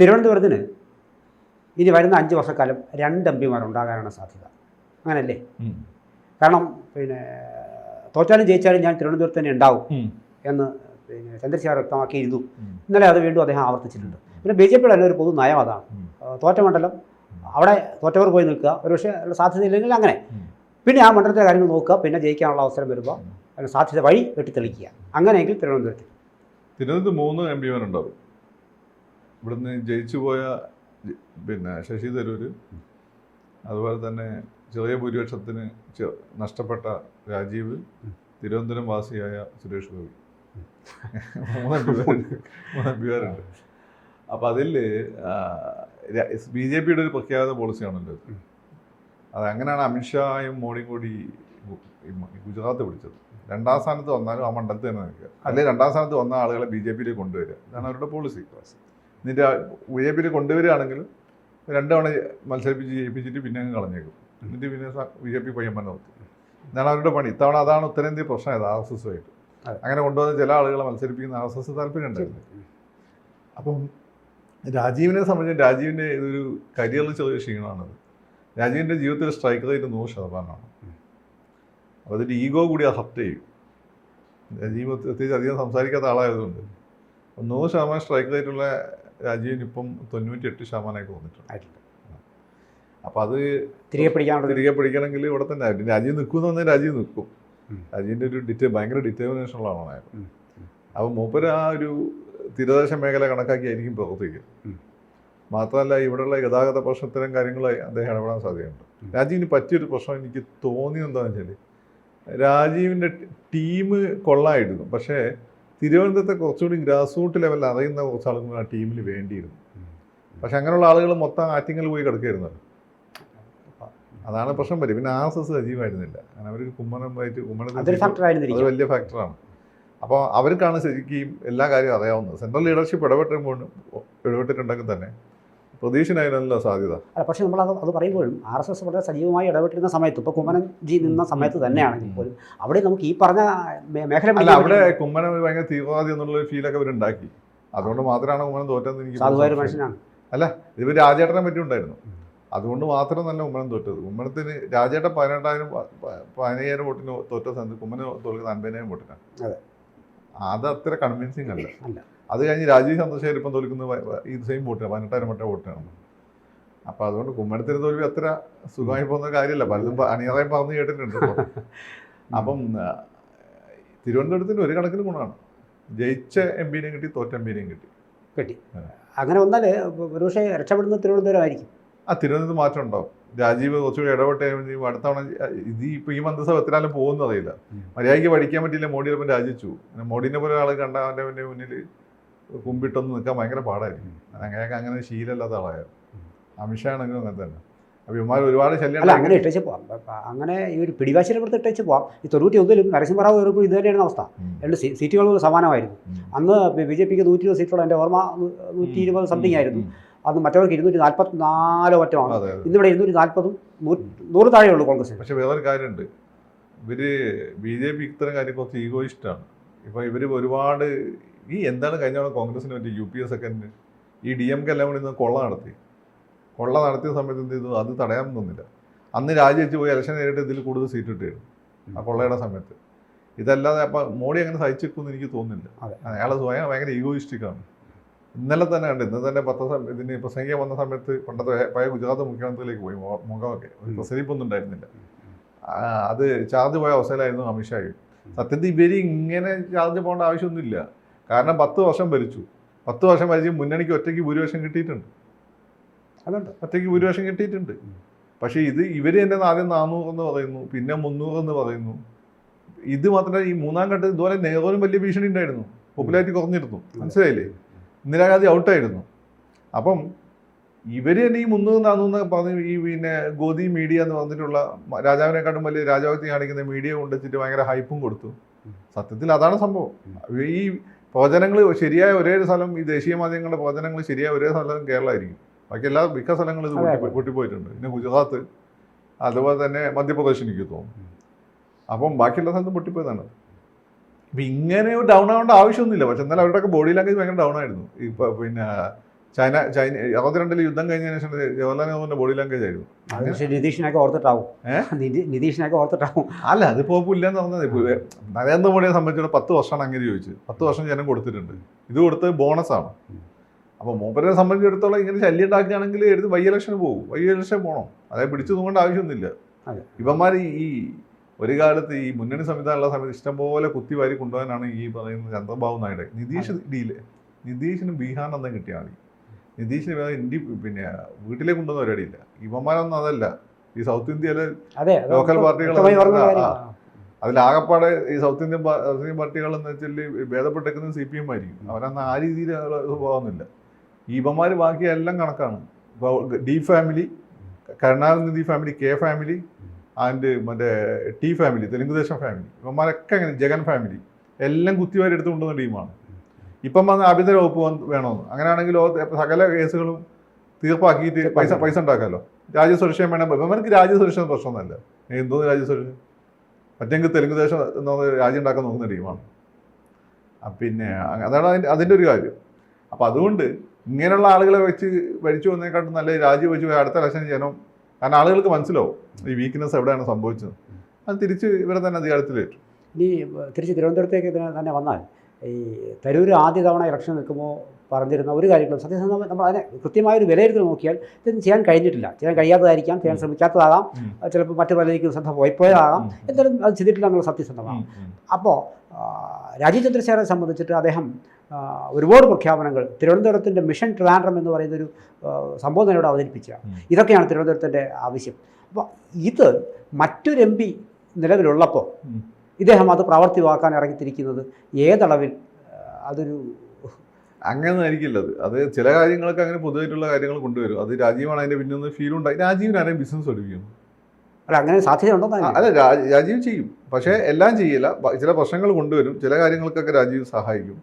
തിരുവനന്തപുരത്തിന് ഇനി വരുന്ന അഞ്ച് വർഷക്കാലം രണ്ട് എം പിമാർ ഉണ്ടാകാനാണ് സാധ്യത. അങ്ങനല്ലേ. കാരണം പിന്നെ തോറ്റാലും ജയിച്ചാലും ഞാൻ തിരുവനന്തപുരത്ത് തന്നെ ഉണ്ടാവും എന്ന് പിന്നെ ചന്ദ്രശേഖർ വ്യക്തമാക്കിയിരുന്നു. ഇന്നലെ അത് വീണ്ടും അദ്ദേഹം ആവർത്തിച്ചിട്ടുണ്ട്. പിന്നെ ബി ജെ പിയുടെ തന്നെ ഒരു പൊതു നയം അതാണ്. തോറ്റ മണ്ഡലം. അവിടെ തോറ്റവർ പോയി നിൽക്കുക. ഒരുപക്ഷെ സാധ്യതയില്ലെങ്കിൽ അങ്ങനെ. പിന്നെ ആ മണ്ഡലത്തിലെ കാര്യങ്ങൾ നോക്കുക. പിന്നെ ജയിക്കാനുള്ള അവസരം വരുമ്പോൾ അതിന് സാധ്യത വഴി വെട്ടിത്തെളിക്കുക. അങ്ങനെയെങ്കിൽ തിരുവനന്തപുരത്ത്. തിരുവനന്തപുരത്ത് മൂന്ന് എം പിമാരുണ്ടാവും. ഇവിടുന്ന് ജയിച്ചു പോയ പിന്നെ ശശി തരൂർ അതുപോലെ തന്നെ ചെറിയ ഭൂരിപക്ഷത്തിന് നഷ്ടപ്പെട്ട രാജീവ് തിരുവനന്തപുരം വാസിയായ സുരേഷ് ഗോപി. മൂന്ന് എം പിമാരുണ്ട് മൂന്ന് എം പിമാരുണ്ട് അപ്പം അതിൽ ബി ജെ പിയുടെ ഒരു പ്രഖ്യാപിത പോളിസിയാണല്ലോ. അത് അങ്ങനെയാണ് അമിത്ഷായും മോഡിയും കൂടി ഗുജറാത്ത് പിടിച്ചത്. രണ്ടാം സ്ഥാനത്ത് വന്നാലും ആ മണ്ഡലത്തിൽ തന്നെ നിൽക്കുക. അല്ലെങ്കിൽ രണ്ടാം സ്ഥാനത്ത് വന്ന ആളുകളെ ബി ജെ പിയിലേക്ക് കൊണ്ടുവരിക. ഇതാണ് അവരുടെ പോളിസി ജെ പിയിൽ കൊണ്ടുവരികയാണെങ്കിൽ രണ്ടവണ മത്സരിപ്പിച്ച് ജയിപ്പിച്ചിട്ട് പിന്നെ അങ്ങ് കളഞ്ഞേക്കും. എന്നിട്ട് പിന്നെ ബി ജെ പി പയ്യന്മാരെ നിർത്തും. എന്നാണ് അവരുടെ പണി. ഇത്തവണ അതാണ് ഉത്തരേന്ത്യ പ്രശ്നം. ആർ എസ് എസുമായിട്ട്. ആയിട്ട് അങ്ങനെ കൊണ്ടുവന്ന ചില ആളുകളെ മത്സരിപ്പിക്കുന്ന ആർ എസ് എസ് താല്പര്യം ഉണ്ടായിരുന്നു. അപ്പം രാജീവിനെ സംബന്ധിച്ച് രാജീവിന്റെ ഇതൊരു കരിയറിൽ ചെറിയ ക്ഷീണമാണത്. രാജീവിന്റെ ജീവിതത്തിൽ സ്ട്രൈക്ക് റേറ്റ് നൂറ് ശതമാനമാണ്. അപ്പോൾ അതിന്റെ ഈഗോ കൂടി അസപ്റ്റ് ചെയ്യും. രാജീവ് പ്രത്യേകിച്ച് അധികം സംസാരിക്കാത്ത ആളായതുകൊണ്ട്. അപ്പം നൂറ് ശതമാനം സ്ട്രൈക്ക് റേറ്റുള്ള രാജീവിന് ഇപ്പം തൊണ്ണൂറ്റി എട്ട് ശതമാനമായി വന്നിട്ടുണ്ട് അപ്പോൾ അത് തിരികെ പിടിക്കാനുള്ള തിരികെ പിടിക്കണമെങ്കിൽ ഇവിടെ തന്നെ ആയിരിക്കും. രാജീവ് നിൽക്കുമെന്ന് പറഞ്ഞാൽ രാജീവ് നിൽക്കും. രാജീവിന്റെ ഒരു ഡിറ്റേ ഭയങ്കര ഡിറ്റർമിനേഷൻ ഉള്ള ആളാണ് അപ്പോൾ മൂപ്പര് ആ ഒരു തീരദേശ മേഖല കണക്കാക്കിയായിരിക്കും പ്രവർത്തിക്കുക. മാത്രമല്ല ഇവിടെയുള്ള ഗതാഗത പ്രശ്നത്തിനും കാര്യങ്ങളായി അദ്ദേഹം ഇടപെടാൻ സാധ്യതയുണ്ട്. രാജീവിന് പറ്റിയൊരു പ്രശ്നം എനിക്ക് തോന്നിയത് എന്താണെന്ന് വെച്ചാൽ രാജീവിന്റെ ടീം കൊള്ളായിരുന്നു പക്ഷേ തിരുവനന്തപുരത്തെ കുറച്ചുകൂടി ഗ്രാസ് റൂട്ട് ലെവലിൽ അറിയുന്ന കുറച്ച് ആളുകൾ ആ ടീമിൽ വേണ്ടിയിരുന്നു പക്ഷെ അങ്ങനെയുള്ള ആളുകൾ മൊത്തം ആറ്റിങ്ങൽ പോയി കിടക്കുകയായിരുന്നു അതാണ് പ്രശ്നം വരും പിന്നെ ആർ എസ് എസ് സജീവമായിരുന്നില്ല. കാരണം അവർക്ക് കുമ്മനമായിട്ട് കുമ്മനം അതൊരു ഫാക്ടർ അത് വലിയ ഫാക്ടറാണ് അപ്പോൾ അവർക്കാണ് ശരിക്കും എല്ലാ കാര്യവും അറിയാവുന്നത്. സെൻട്രൽ ലീഡർഷിപ്പ് ഇടപെട്ടുമ്പോൾ ഇടപെട്ടിട്ടുണ്ടെങ്കിൽ തന്നെ പ്രതീക്ഷനായിരുന്നല്ലോ സാധ്യത. അല്ല പക്ഷേ നമ്മൾ അത് അത് പറയുമ്പോഴും ആർ എസ് എസ് വളരെ സജീവമായി ഇടപെട്ടിരുന്ന സമയത്ത് ഇപ്പോൾ കുമ്മനം ജി നിന്ന സമയത്ത് തന്നെയാണെങ്കിൽ പോലും അവിടെ നമുക്ക് ഈ പറഞ്ഞ മേഖല അല്ല അവിടെ കുമ്മനം ഭയങ്കര തീവ്രവാദി എന്നുള്ള ഫീലൊക്കെ അവരുണ്ടാക്കി. അതുകൊണ്ട് മാത്രമാണ് കുമ്മനം തോറ്റെന്ന് എനിക്ക് സാധുവായ. മനുഷ്യനാണ്. ഇത് രാജേട്ടനെ പറ്റി ഉണ്ടായിരുന്നു അതുകൊണ്ട് മാത്രം തന്നെ കുമ്മനം തോറ്റത്. കുമ്മനത്തിന് രാജേട്ടൻ പതിനെട്ടായിരം പതിനയ്യായിരം വോട്ടിന് തോറ്റ സ്ഥലത്ത് കുമ്മന് തോൽക്കുന്നത് അൻപതിനായിരം വോട്ടിനാണ്. അതെ. അത് അത്ര കൺവിൻസിങ് അല്ല. അല്ല. അത് കഴിഞ്ഞ് രാജീവ് ചന്ദ്രശേഖർ ഇപ്പം തോൽക്കുന്നത് ഈ സെയിം വോട്ടാണ് പതിനെട്ടായിരം വട്ട വോട്ടാണ് അപ്പോൾ അതുകൊണ്ട് കുമ്മനത്തിന് തോൽവി അത്ര സുഖമായി പോകുന്ന കാര്യമല്ല. പലതും അണിയറായി പറഞ്ഞു കേട്ടിട്ടുണ്ട് അപ്പം തിരുവനന്തപുരത്തിന് ഒരു കണക്കിന് ഗുണമാണ്. ജയിച്ച എം പിനെയും കിട്ടി തോറ്റ എം പിനെയും കിട്ടി. കിട്ടി. അങ്ങനെ വന്നാൽ ഒരുപക്ഷെ രക്ഷപ്പെടുന്ന തിരുവനന്തപുരമായിരിക്കും. ആ തിരുവനന്തപുരത്ത് മാറ്റം ഉണ്ടാവും രാജീവ് കുറച്ചുകൂടി ഇടപെട്ട് അടുത്ത തവണ ഇത് ഇപ്പോൾ ഈ മന്ത്രിസഭ എത്രയാലും പോകുന്നതറിയില്ല. മര്യാദയ്ക്ക് പഠിക്കാൻ പറ്റിയില്ല മോഡിയുടെ ചിലപ്പോൾ രാജിച്ചു മോഡീനെ പോലെ ആൾ കണ്ട അവന്റെ അവന്റെ മുന്നിൽ കുമ്പിട്ടൊന്ന് നിൽക്കാൻ ഭയങ്കര പാടായിരിക്കും. അങ്ങനെയൊക്കെ അങ്ങനെ ശീലമില്ലാത്ത ആളായിരുന്നു അമിഷാണെങ്കിലും അങ്ങനെ തന്നെ. അഭിമാനം ഒരുപാട് ശല്യം അങ്ങനെ ഇട്ടേച്ച് പോവാം. അങ്ങനെ ഈ ഒരു പിടിവാശിയുടെ പുറത്ത് ഇട്ടേച്ച് പോവാം. ഈ തൊണ്ണൂറ്റി ഒന്നിലും നരസിംഹറാവു കയറിയപ്പോൾ ഇത് തന്നെയാണ് അവസ്ഥ. രണ്ട് സീ- സീറ്റുകളും സമാനമായിരുന്നു. അന്ന് ബി ജെ പിക്ക് നൂറ്റി ഇരുപത് സീറ്റുള്ള എന്റെ ഓർമ്മ നൂറ്റി ഇരുപത് സംതിങ് ആയിരുന്നു. അത് അന്ന് മറ്റവർക്ക് ഇരുന്നൂറ്റി നാൽപ്പത്തി നാലോ മറ്റോ ആണ് ഇന്നിവിടെ ഇരുന്നൂറ്റി നാൽപ്പതും നൂറ് താഴെ ഉള്ളൂ കോൺഗ്രസ് പക്ഷെ വേറൊരു കാര്യമുണ്ട്. ഇവർ ബി ജെ പി ഇത്തരം കാര്യം കുറച്ച് ഈഗോയിസ്റ്റാണ് ഇപ്പോൾ ഇവർ ഒരുപാട് ഈ എന്താണ് കഴിഞ്ഞ തവണ കോൺഗ്രസിന് പറ്റി യു പി എ സെക്കൻഡിന് ഈ ഡി എം കെ എല്ലാം കൂടി കൊള്ള നടത്തി. കൊള്ള നടത്തിയ സമയത്ത് എന്ത് ചെയ്തു? അത് തടയാൻ നിന്നില്ല. അന്ന് രാജിവെച്ച് പോയി ഇലക്ഷൻ നേരിട്ട് ഇതിൽ കൂടുതൽ സീറ്റ് കിട്ടിയിരുന്നു. ആ കൊള്ളയുടെ സമയത്ത്. ഇതല്ലാതെ അപ്പം മോഡി അങ്ങനെ സഹിച്ചിരിക്കുമെന്ന് എനിക്ക് തോന്നുന്നില്ല. അയാൾ സ്വയം ഭയങ്കര ഈഗോയിസ്റ്റിക്കാണ് ഇന്നലെ തന്നെ ഉണ്ട് ഇന്ന് തന്നെ പത്ത് ഇതിന് പ്രസംഗിക്കാൻ വന്ന സമയത്ത് പണ്ടത്തെ പഴയ ഗുജറാത്ത് മുഖ്യമന്ത്രിയിലേക്ക് പോയി. മുഖമൊക്കെ. ഒരു. പ്രസരിപ്പൊന്നും ഉണ്ടായിരുന്നില്ല. അത് ചാർജ് പോയ അവസ്ഥയിലായിരുന്നു അമിത്ഷായും സത്യത്തിൽ ഇവർ ഇങ്ങനെ ചാർജ് പോകേണ്ട ആവശ്യമൊന്നുമില്ല. കാരണം പത്ത് വർഷം ഭരിച്ചു. പത്ത് വർഷം ഭരിച്ച് മുന്നണിക്ക് ഒറ്റയ്ക്ക് ഭൂരിപക്ഷം കിട്ടിയിട്ടുണ്ട്. അതുണ്ട്. ഒറ്റയ്ക്ക് ഭൂരിപക്ഷം കിട്ടിയിട്ടുണ്ട്. പക്ഷേ ഇത് ഇവർ തന്നെ ആദ്യം നാനൂറ് എന്ന് പറയുന്നു പിന്നെ മുന്നൂറ് എന്ന് പറയുന്നു. ഇത് മാത്രമല്ല ഈ മൂന്നാം ഘട്ടത്തിൽ ഇതുപോലെ നെഹ്റുവിനും വലിയ ഭീഷണി ഉണ്ടായിരുന്നു. പോപ്പുലാരിറ്റി കുറഞ്ഞിരുന്നു. മനസ്സിലായില്ലേ? ഇന്ദിരാഗാന്ധി ഔട്ടായിരുന്നു. അപ്പം ഇവർ തന്നെ ഈ മുന്നൂറ് നാനൂറ് പറഞ്ഞ് ഈ പിന്നെ ഗോതി മീഡിയ എന്ന് പറഞ്ഞിട്ടുള്ള രാജാവിനെക്കാട്ടും വലിയ രാജാവത്തി കാണിക്കുന്ന മീഡിയ കൊണ്ടുവച്ചിട്ട് ഭയങ്കര ഹൈപ്പും കൊടുത്തു. സത്യത്തിൽ അതാണ് സംഭവം. ഈ പ്രവചനങ്ങൾ ശരിയായ ഒരേ ഒരു സ്ഥലം ഈ ദേശീയ മാധ്യമങ്ങളുടെ പ്രവചനങ്ങൾ ശരിയായ ഒരേ സ്ഥലം കേരളമായിരിക്കും ബാക്കി എല്ലാ മിക്ക സ്ഥലങ്ങളും ഇത് പൊട്ടി-. പൊട്ടിപ്പോയിട്ടുണ്ട്. പിന്നെ ഗുജറാത്ത് അതുപോലെ തന്നെ മധ്യപ്രദേശ് എനിക്ക് തോന്നുന്നു. അപ്പം ബാക്കിയുള്ള സ്ഥലത്തും പൊട്ടിപ്പോയതാണ്. അപ്പം ഇങ്ങനെ ഡൗൺ ആവേണ്ട ആവശ്യമൊന്നുമില്ല. പക്ഷെ എന്നാലും അവരുടെയൊക്കെ ബോഡി ലാംഗ്വേജ് ഭയങ്കര ഡൗൺ ആയിരുന്നു. ഇപ്പം പിന്നെ ചൈന ചൈന അറുപത്തിരണ്ടിൽ യുദ്ധം കഴിഞ്ഞതിന് ശേഷം ജവഹർലാൽ നെഹ്റുവിന്റെ ബോഡി ലാംഗ്വേജ് ആയിരുന്നു. പക്ഷേ നിതീഷിനൊക്കെ ഓർത്തിട്ടാവും. നിതീഷിനൊക്കെ ഓർത്തിട്ടാവും. അല്ല അതിപ്പോ ഇല്ലെന്ന് പറഞ്ഞത്? നരേന്ദ്രമോദിയെ സംബന്ധിച്ചിടത്തോളം പത്ത് വർഷമാണ് അങ്ങനെ ചോദിച്ചത്. പത്ത് വർഷം ജനം കൊടുത്തിട്ടുണ്ട്. ഇത് കൊടുത്ത് ബോണസാണ് അപ്പോൾ മൂപ്പരെ സംബന്ധിച്ചിടത്തോളം ഇങ്ങനെ ശല്യം ഉണ്ടാക്കുകയാണെങ്കിൽ എടുത്ത് വൈ ഇലക്ഷന് പോകും. വൈ ഇലക്ഷൻ പോകണം അതായത് പിടിച്ചു തൂങ്ങേണ്ട ആവശ്യമൊന്നുമില്ല. ഇവന്മാർ ഈ ഒരു കാലത്ത് ഈ മുന്നണി സംവിധാനമുള്ള സമയത്ത് ഇഷ്ടംപോലെ കുത്തി വാരി കൊണ്ടുപോകാനാണ് ഈ പറയുന്ന ചന്ദ്രബാബു നായിഡു. നിതീഷ് ഡീൽ നിതീഷിന് ബീഹാറിനെന്താ കിട്ടിയാൽ മതി. നിതീഷിന് വേറെ ഇന്ത്യ പിന്നെ വീട്ടിലേക്ക് കൊണ്ടുവന്ന പരിപാടിയില്ല. ഇവന്മാരൊന്നും അതല്ല. ഈ സൗത്ത് ഇന്ത്യയിലെ ലോക്കൽ പാർട്ടികൾ അതിലാകപ്പാടെ ഈ സൗത്ത് ഇന്ത്യൻ സൗത്ത് ഇന്ത്യൻ പാർട്ടികൾ എന്ന് വെച്ചാൽ ഭേദപ്പെട്ടേക്കുന്നത് സി പി എം ആയിരിക്കും. അവരന്ന് ആ രീതിയിൽ പോകുന്നില്ല ഈ ഇവന്മാർ ബാക്കി എല്ലാം കണക്കാണ്. ഇപ്പോൾ D family Karunanidhi family K family and മറ്റേ ടി ഫാമിലി തെലുങ്കുദേശം ഫാമിലി ഇവന്മാരൊക്കെ അങ്ങനെ ജഗൻ ഫാമിലി എല്ലാം കുത്തിവാരി എടുത്ത് കൊണ്ടുവന്ന ടീമാണ് ഇപ്പം വന്ന് ആഭ്യന്തര വകുപ്പ് വേണമെന്ന്. അങ്ങനെയാണെങ്കിൽ സകല കേസുകളും തീർപ്പാക്കിയിട്ട് പൈസ പൈസ ഉണ്ടാക്കാമല്ലോ രാജ്യസുരക്ഷയും വേണം. ഇവർക്ക് രാജ്യസുരക്ഷ പ്രശ്നമൊന്നുമല്ല. എന്തോ രാജ്യസുരക്ഷ മറ്റെങ്കിൽ തെലുങ്കുദേശം എന്ന് പറഞ്ഞ രാജ്യം ഉണ്ടാക്കാൻ നോക്കുന്ന ടീമാണ്. പിന്നെ അതാണ് അതിന്റെ അതിന്റെ ഒരു കാര്യം. അപ്പം അതുകൊണ്ട് ഇങ്ങനെയുള്ള ആളുകളെ വെച്ച് ഭരിച്ചു വന്നേക്കാട്ടും നല്ല രാജ്യം വെച്ച് പോയി അടുത്ത ഇലക്ഷൻ ജനം കാരണം ആളുകൾക്ക് മനസ്സിലാവും ഈ വീക്ക്നെസ് എവിടെയാണ് സംഭവിച്ചത്. അത് തിരിച്ച് ഇവരെ തന്നെ അധികാരത്തിലേറ്റു. ഇനി തിരിച്ച് തിരുവനന്തപുരത്തേക്ക് തന്നെ വന്നാൽ ഈ തരൂർ ആദ്യ തവണ ഇലക്ഷൻ നിൽക്കുമ്പോൾ പറഞ്ഞിരുന്ന ഒരു കാര്യങ്ങളും സത്യസന്ധ നമ്മൾ അതിനെ കൃത്യമായൊരു വിലയിരുത്തൽ നോക്കിയാൽ ഇതൊന്നും ചെയ്യാൻ കഴിഞ്ഞിട്ടില്ല. ചെയ്യാൻ കഴിയാത്തതായിരിക്കാം ചെയ്യാൻ ശ്രമിക്കാത്തതാകാം. ചിലപ്പോൾ മറ്റു പലരിക്കും ശ്രദ്ധ പോയിപ്പോയതാകാം എന്തായാലും അത് ചെയ്തിട്ടില്ല എന്നുള്ള സത്യസന്ധമാണ്. അപ്പോൾ രാജീവ് ചന്ദ്രശേഖരനെ സംബന്ധിച്ചിട്ട് അദ്ദേഹം ഒരുപാട് പ്രഖ്യാപനങ്ങൾ തിരുവനന്തപുരത്തിന്റെ മിഷൻ ട്രാൻഡ്രം എന്ന് പറയുന്നൊരു സംബോധനയോട് അവതരിപ്പിച്ച. ഇതൊക്കെയാണ് തിരുവനന്തപുരത്തിന്റെ ആവശ്യം. അപ്പോൾ ഇത് മറ്റൊരു എം പി നിലവിലുള്ളപ്പോൾ. ഇദ്ദേഹം അത് പ്രാവർത്തികമാക്കാൻ ഇറങ്ങിത്തിരിക്കുന്നത് ഏതളവിൽ? അതൊരു അങ്ങനെ ആയിരിക്കില്ല അത്. അത് ചില കാര്യങ്ങളൊക്കെ അങ്ങനെ പൊതുവായിട്ടുള്ള കാര്യങ്ങൾ കൊണ്ടുവരും. അത് രാജീവാണ് അതിന്റെ പിന്നെ ഫീൽ ഉണ്ടായി. രാജീവിന് ആരെയും ബിസിനസ് പഠിപ്പിക്കും? അല്ല അങ്ങനെ സാധ്യതയുണ്ടോ അല്ല രാജീവ് ചെയ്യും. പക്ഷേ എല്ലാം ചെയ്യില്ല. ചില പ്രശ്നങ്ങൾ കൊണ്ടുവരും. ചില കാര്യങ്ങൾക്കൊക്കെ രാജീവ് സഹായിക്കും.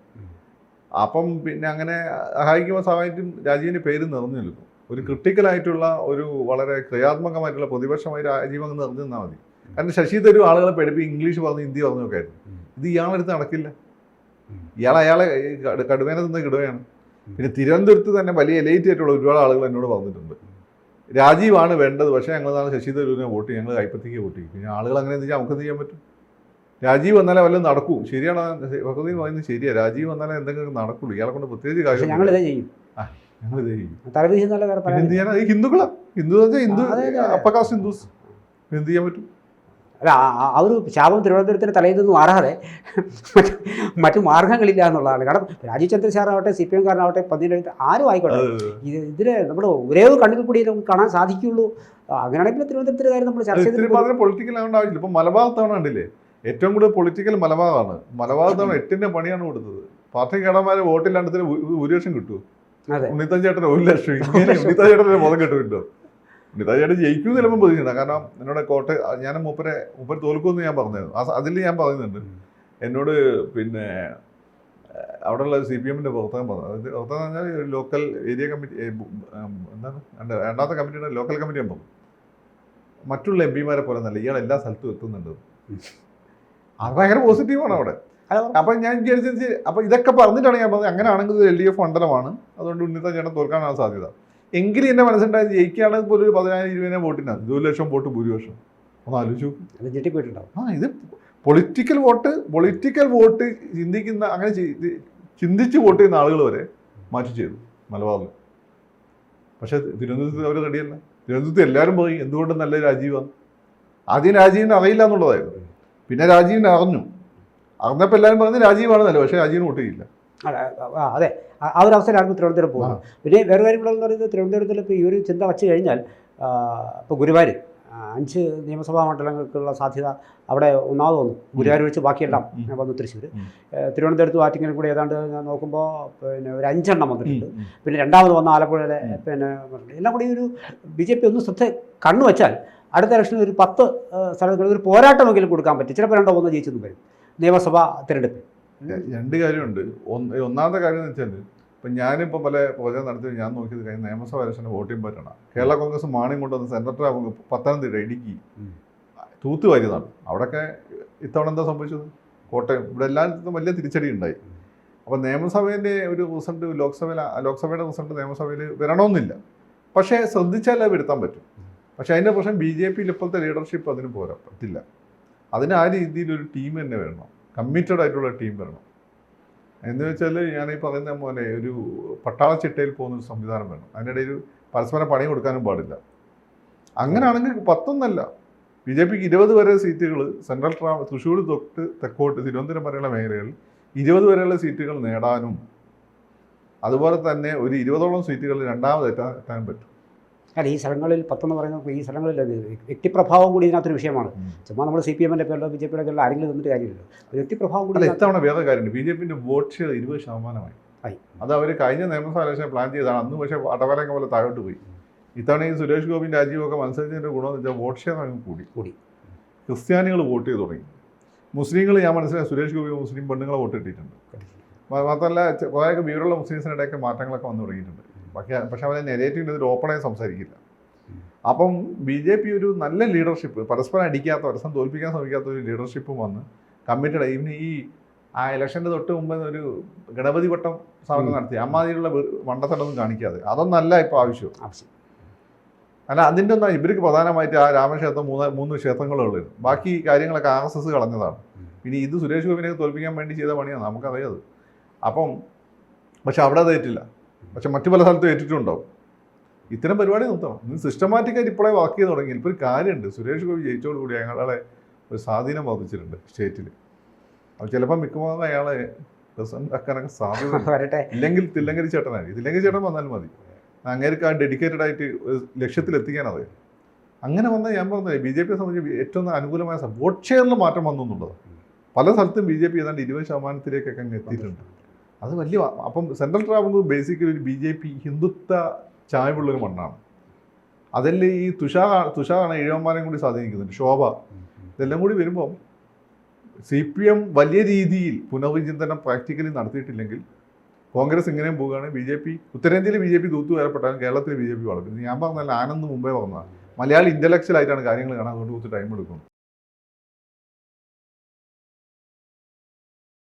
അപ്പം പിന്നെ അങ്ങനെ സഹായിക്കുമ്പോൾ സഹായിക്കും രാജീവിന്റെ പേര് നിറഞ്ഞു നിൽക്കും. ഒരു ക്രിട്ടിക്കലായിട്ടുള്ള ഒരു വളരെ ക്രിയാത്മകമായിട്ടുള്ള പ്രതിപക്ഷമായി രാജീവ് അങ്ങ് നിറഞ്ഞു നിന്നാൽ മതി. കാരണം ശശി തരൂർ ആളുകളെ പഠിപ്പിക്കും ഇംഗ്ലീഷ് പറഞ്ഞു ഹിന്ദി പറഞ്ഞൊക്കെ ആയിരുന്നു. ഇത് ഇയാളെടുത്ത് നടക്കില്ല. ഇയാൾ അയാളെ കടുവേനെ തിന്ന കിടുകയാണ്. പിന്നെ തിരുവനന്തപുരത്ത് തന്നെ വലിയ എലൈറ്റ് ആയിട്ടുള്ള ഒരുപാട് ആളുകൾ എന്നോട് പറഞ്ഞിട്ടുണ്ട്. രാജീവാണ് വേണ്ടത്. പക്ഷേ ഞങ്ങൾ നാളെ ശശി തരൂരിനെ വോട്ട് ഞങ്ങൾ കൈപ്പത്തിക്ക് വോട്ട് ചെയ്യും. പിന്നെ ആളുകൾ അങ്ങനെ എന്ത് ചെയ്യാം നമുക്ക് എന്ത് ചെയ്യാൻ പറ്റും? രാജീവ് വന്നാലേ വല്ലതും നടക്കൂ. ശരിയാണ്? ഭഗവതി പറയുന്നത് ശരിയാ. രാജീവ് വന്നാലേ എന്തെങ്കിലും നടക്കുള്ളൂ. ഇയാളെ കൊണ്ട് പ്രത്യേകിച്ച് കാര്യം ഞങ്ങളിതേ ചെയ്യും. ഞങ്ങളിതേ ചെയ്യും. ഹിന്ദുക്കളാണ് ഹിന്ദു എന്ന് വെച്ചാൽ ഹിന്ദു. അപ്പക്കാസ് ഹിന്ദുസ്. എന്ത് ചെയ്യാൻ പറ്റും? അല്ല ആ- ഒരു ശാപം തിരുവനന്തപുരത്തിന് തലയിൽ നിന്ന് മാറാതെ മറ്റു മാർഗങ്ങളില്ല എന്നുള്ളതാണ്. കാരണം രാജീവ് സാറാവട്ടെ സി പി എംകാരനാവട്ടെ പതിനെട്ട് ആരും ആയിക്കോട്ടെ ഇത് ഇതിന് നമ്മൾ ഒരേ ഒരു കണ്ണിൽ കൂടി നമുക്ക് കാണാൻ സാധിക്കുള്ളൂ അങ്ങനെയാണെങ്കിൽ തിരുവനന്തപുരത്തിന്റെ കാര്യം നമ്മൾ ചർച്ച ചെയ്തിട്ട് പൊളിറ്റിക്കൽ ആവേണ്ട ആവശ്യമില്ല. ഇപ്പൊ മലബാർ തവണ ഉണ്ടല്ലേ ഏറ്റവും കൂടുതൽ പൊളിറ്റിക്കൽ മലബാറാണ്. മലബാർ തവണ എട്ടിന്റെ പണിയാണ് കൊടുത്തത്. പാർട്ടി കേടന്മാരെ വോട്ടില്ലാണ്ടത്തിന് ഭൂരിപക്ഷം കിട്ടുമോ ഉണ്ണിത്താൻ ചേട്ടന് ഒരു ലക്ഷം. ഇങ്ങനെ ഉണ്ണിത്താൻ ചേട്ടൻ മുതൽ കിട്ടുമല്ലോ ഉണ്ണിത്താൻ ചേട്ടൻ ജയിക്കും ചിലപ്പോൾ പ്രതീക്ഷിക്കണം കാരണം എന്നോട് കോട്ട ഞാൻ മൂപ്പരെ മൂപ്പര് തോൽക്കുമെന്ന് ഞാൻ പറഞ്ഞത് ആ അതിൽ ഞാൻ പറയുന്നുണ്ട്. എന്നോട് പിന്നെ അവിടെയുള്ള സി പി എമ്മിന്റെ പുറത്താൻ പറഞ്ഞു അതായത് പുറത്താന്ന് പറഞ്ഞാൽ ലോക്കൽ ഏരിയ കമ്മിറ്റി എന്താണ്? രണ്ട് രണ്ടാമത്തെ കമ്മിറ്റിയുടെ ലോക്കൽ കമ്മിറ്റി മെമ്പർ മറ്റുള്ള എം പിമാരെ പോലെ നല്ല ഇയാൾ എല്ലാ സ്ഥലത്തും എത്തുന്നുണ്ട്. അത് ഭയങ്കര പോസിറ്റീവാണ് അവിടെ. അപ്പൊ ഞാൻ വിചാരിച്ചു അപ്പൊ ഇതൊക്കെ പറഞ്ഞിട്ടാണ് ഞാൻ പറഞ്ഞത്. അങ്ങനെയാണെങ്കിൽ എൽ ഡി എഫ് മണ്ഡലമാണ്. അതുകൊണ്ട് ഉണ്ണിത്ത ചേട്ടൻ തോൽക്കാനാണ് സാധ്യത. എങ്കിലും എന്റെ മനസ്സിലുണ്ടായത് ജയിക്കുകയാണെങ്കിൽ പോലും ഒരു പതിനായിരം ഇരുപതിനായിരം വോട്ടിനാണ് ഇരുപത് ലക്ഷം വോട്ട് ഭൂരിപക്ഷം. ഒന്ന് ആലോചിച്ചു ഞെട്ടിപ്പോയിട്ടുണ്ടാവും. ആ ഇത് പൊളിറ്റിക്കൽ വോട്ട് പൊളിറ്റിക്കൽ വോട്ട് ചിന്തിക്കുന്ന അങ്ങനെ ചിന്തിച്ച് വോട്ട് ചെയ്യുന്ന ആളുകൾ വരെ മാറ്റി ചെയ്തു മലബാറിൽ. പക്ഷേ തിരുവനന്തപുരത്ത് അവർ റെഡിയല്ല തിരുവനന്തപുരത്ത് എല്ലാവരും പോയി. എന്തുകൊണ്ട് നല്ല രാജീവാണ്. ആദ്യം രാജീവിന് അറിയില്ല എന്നുള്ളതായിരുന്നു. പിന്നെ രാജീവിനെ അറിഞ്ഞു. അറിഞ്ഞപ്പോൾ എല്ലാവരും പറയുന്നത് രാജീവാണെന്നല്ലോ പക്ഷേ രാജീവിന് വോട്ട് ചെയ്യില്ല. അതെ. ആ- ഒരു അവസരമായിരുന്നു തിരുവനന്തപുരം പോകുന്നത്. പിന്നെ വേറെ കാര്യങ്ങളെന്ന് പറയുന്നത് തിരുവനന്തപുരത്തിൽ ഇപ്പോൾ ഈ ഒരു ചിന്ത വച്ചു കഴിഞ്ഞാൽ ഇപ്പോൾ ഗുരുവായൂർ അഞ്ച് നിയമസഭാ മണ്ഡലങ്ങൾക്കുള്ള സാധ്യത അവിടെ ഒന്നാമത് വന്നു. ഗുരുവായൂർ ഒഴിച്ച് ബാക്കിയെല്ലാം ഞാൻ വന്നു തൃശ്ശൂർ. തിരുവനന്തപുരത്ത് ആറ്റിങ്ങലും കൂടി ഏതാണ്ട് ഞാൻ നോക്കുമ്പോൾ പിന്നെ ഒരു അഞ്ചെണ്ണം വന്നിട്ടുണ്ട്. പിന്നെ രണ്ടാമത് വന്ന ആലപ്പുഴയിലെ. പിന്നെ എല്ലാം കൂടി ഒരു ബി ജെ പി ഒന്ന് ശ്രദ്ധ കണ്ണു വെച്ചാൽ അടുത്ത ഇലക്ഷനിൽ ഒരു പത്ത് സ്ഥലങ്ങളിൽ ഒരു പോരാട്ടമെങ്കിലും കൊടുക്കാൻ പറ്റും. ചിലപ്പോൾ രണ്ടോ ഒന്ന് ജയിച്ചൊന്നും വരും. നിയമസഭാ തിരഞ്ഞെടുപ്പിൽ. രണ്ട് കാര്യമുണ്ട്. ഒന്ന് ഒന്നാമത്തെ കാര്യം എന്ന് വെച്ചാൽ ഇപ്പം ഞാനിപ്പോൾ പല പ്രവചനം നടത്തി ഞാൻ നോക്കിയത് കഴിഞ്ഞ നിയമസഭ ഇലക്ഷന് വോട്ടിംഗ് പറ്റണം. കേരള കോൺഗ്രസ് മാണിയും കൊണ്ടുവന്ന് സെൻട്രൽ പത്തനംതിട്ട ഇടുക്കി. തൂത്തുവാരിയതാണ് അവിടെയൊക്കെ ഇത്തവണ എന്താ സംഭവിച്ചത്? കോട്ടയം ഇവിടെ എല്ലായിടത്തും വലിയ തിരിച്ചടി ഉണ്ടായി. അപ്പോൾ നിയമസഭേന്റെ ഒരു റിസൾട്ട് ലോക്സഭയിൽ ലോക്സഭയുടെ റിസൾട്ട് നിയമസഭയിൽ വരണമെന്നില്ല. പക്ഷേ ശ്രദ്ധിച്ചാൽ അത് വരുത്താൻ പറ്റും. പക്ഷേ അതിന്റെ പ്രശ്നം ബി ജെ പിയിൽ ഇപ്പോഴത്തെ ലീഡർഷിപ്പ് അതിന് പോരാ പറ്റില്ല. അതിന് ആ രീതിയിൽ ഒരു ടീം തന്നെ വരണം കമ്മിറ്റഡ് ആയിട്ടുള്ള ടീം വരണം. എന്ന് വെച്ചാൽ ഞാൻ ഈ പറയുന്ന പോലെ ഒരു പട്ടാള ചിട്ടയിൽ പോകുന്ന ഒരു സംവിധാനം വേണം. അതിനിടയിൽ പരസ്പരം പണി കൊടുക്കാനും പാടില്ല. അങ്ങനെയാണെങ്കിൽ പത്തൊന്നല്ല. ബി ജെ പിക്ക് ഇരുപത് വരെ സീറ്റുകൾ സെൻട്രൽ ട്രാ തൃശ്ശൂർ തൊട്ട് തെക്കോട്ട് തിരുവനന്തപുരം വരെയുള്ള മേഖലകളിൽ ഇരുപത് വരെയുള്ള സീറ്റുകൾ നേടാനും അതുപോലെ തന്നെ ഒരു ഇരുപതോളം സീറ്റുകൾ രണ്ടാമത് എത്താൻ പറ്റും. അല്ല ഈ സ്ഥലങ്ങളിൽ പത്തെന്ന് പറയുന്നത് ഈ സ്ഥലങ്ങളിൽ വ്യക്തിപ്രഭാവം കൂടി ഇതിനകത്തൊരു വിഷയമാണ്. ചുമ്മാ നമ്മൾ സി പി എമ്മിന്റെ പേരിലോ ബി ജെ പിയുടെ പേരിലോ ആരെങ്കിലും തന്നിട്ട് കാര്യമില്ലല്ലോ. ഒരു വ്യക്തിപ്രഭാവം കൂടി ഇത്തവണ വേറെ കാര്യമുണ്ട്. ബി ജെ പിന്റെ വോട്ട് ഷെയർ ഇരുപത് ശതമാനമായി. ആയി. അത് അവർ കഴിഞ്ഞ നിയമസഭാ ഇലക്ഷൻ പ്ലാൻ ചെയ്തതാണ്. അന്ന് പക്ഷേ അടവലങ്ക പോലെ താഴോട്ട് പോയി. ഇത്തവണ ഈ സുരേഷ് ഗോപിയും രാജീവൊക്കെ ഒക്കെ ഗുണം ഗുണമെന്ന് വെച്ചാൽ വോട്ട് ഷെയർ അങ്ങ് കൂടി. കൂടി. ക്രിസ്ത്യാനികൾ വോട്ട് ചെയ്ത് തുടങ്ങി. മുസ്ലിങ്ങൾ ഞാൻ മനസ്സിലായി സുരേഷ് ഗോപി മുസ്ലിം പെണ്ണുങ്ങളെ വോട്ട് ഇട്ടിട്ടുണ്ട് മാത്രമല്ല കുറേ കുറേയൊക്കെ വിവരമുള്ള മുസ്ലിംസിനിടയൊക്കെ മാറ്റങ്ങളൊക്കെ വന്നു തുടങ്ങിയിട്ടുണ്ട്. പക്ഷേ പക്ഷെ അവരെ നെഗറ്റീവിന് ഇതിൽ ഓപ്പണായി സംസാരിക്കില്ല. അപ്പം ബി ജെ പി ഒരു നല്ല ലീഡർഷിപ്പ് പരസ്പരം അടിക്കാത്ത പരസ്പരം തോൽപ്പിക്കാൻ ശ്രമിക്കാത്ത ഒരു ലീഡർഷിപ്പും വന്ന് കമ്മിറ്റഡ് ഇവന് ഈ ആ ഇലക്ഷന്റെ തൊട്ട് മുമ്പ് ഒരു ഗണപതി വട്ടം സമരം നടത്തി. അമ്മാതിരിയുള്ള വണ്ടത്തടൊന്നും കാണിക്കാതെ. അതൊന്നല്ല ഇപ്പോൾ ആവശ്യം. അല്ല അതിന്റെ ഒന്നാണ് ഇവർക്ക് പ്രധാനമായിട്ട് ആ രാമക്ഷേത്രം മൂന്ന് മൂന്ന് ക്ഷേത്രങ്ങളുള്ളത് ബാക്കി കാര്യങ്ങളൊക്കെ ആർ എസ് എസ് കളഞ്ഞതാണ്. ഇനി ഇത് സുരേഷ് ഗോപിനെ തോൽപ്പിക്കാൻ വേണ്ടി ചെയ്ത പണിയാണ് നമുക്കറിയാം അപ്പം പക്ഷെ അവിടെ തേറ്റില്ല. പക്ഷെ മറ്റു പല സ്ഥലത്തും ഏറ്റിട്ടുണ്ടാവും. ഇത്തരം പരിപാടി നിർത്തണം. ഇത് സിസ്റ്റമാറ്റിക്കായിട്ട് ഇപ്പോഴേ വാക്ക് ചെയ്ത് തുടങ്ങി. ഇപ്പോൾ ഒരു കാര്യമുണ്ട്. സുരേഷ് ഗോപി ജയിച്ചോട് കൂടി അയാളെ ഒരു സ്വാധീനം വർദ്ധിച്ചിട്ടുണ്ട് സ്റ്റേറ്റിൽ അപ്പോൾ ചിലപ്പോൾ മിക്കവാറും അയാളെ പ്രസിഡന്റ് ആക്കാനൊക്കെ സാധ്യത ഇല്ലെങ്കിൽ തില്ലങ്കരി ചേട്ടനായി തില്ലങ്കരി ചേട്ടൻ വന്നാലും മതി. അങ്ങേർക്ക് ആ ഡെഡിക്കേറ്റഡ് ആയിട്ട് ഒരു ലക്ഷ്യത്തിലെത്തിക്കാനത് അങ്ങനെ വന്നാൽ ഞാൻ പറഞ്ഞത് ബി ജെ പിയെ സംബന്ധിച്ച് ഏറ്റവും അനുകൂലമായ വോട്ട് ഷെയറിൽ മാറ്റം വന്നു എന്നുള്ളത്. പല സ്ഥലത്തും ബി ജെ പി ഏതാണ്ട് ഇരുപത് ശതമാനത്തിലേക്കൊക്കെ അങ്ങ് എത്തിയിട്ടുണ്ട്. അത് വലിയ അപ്പം സെൻട്രൽ ട്രാവൻകൂർ ബേസിക്കലി ഒരു ബി ജെ പി ഹിന്ദുത്വ ചായവുള്ളൊരു മണ്ണാണ്. അതിൽ ഈ തുഷാ തുഷാറാണ് ഇഴവന്മാരെയും കൂടി സ്വാധീനിക്കുന്നുണ്ട് ശോഭ. ഇതെല്ലാം കൂടി വരുമ്പം സി പി എം വലിയ രീതിയിൽ പുനർവിചിന്തനം പ്രാക്ടിക്കലി നടത്തിയിട്ടില്ലെങ്കിൽ കോൺഗ്രസ് ഇങ്ങനെയും പോവുകയാണ്. ബി ജെ പി ഉത്തരേന്ത്യയിൽ ബി ജെ പി തൂത്തു വരപ്പെട്ടാലും കേരളത്തിൽ ബി ജെ പി വളരും. ഞാൻ പറഞ്ഞല്ല ആനന്ദ് മുമ്പേ പറഞ്ഞതാണ്. മലയാളി ഇന്റലക്ച്വൽ ആയിട്ടാണ് കാര്യങ്ങൾ കാണാൻ അതുകൊണ്ട് കുറച്ച് ടൈം എടുക്കും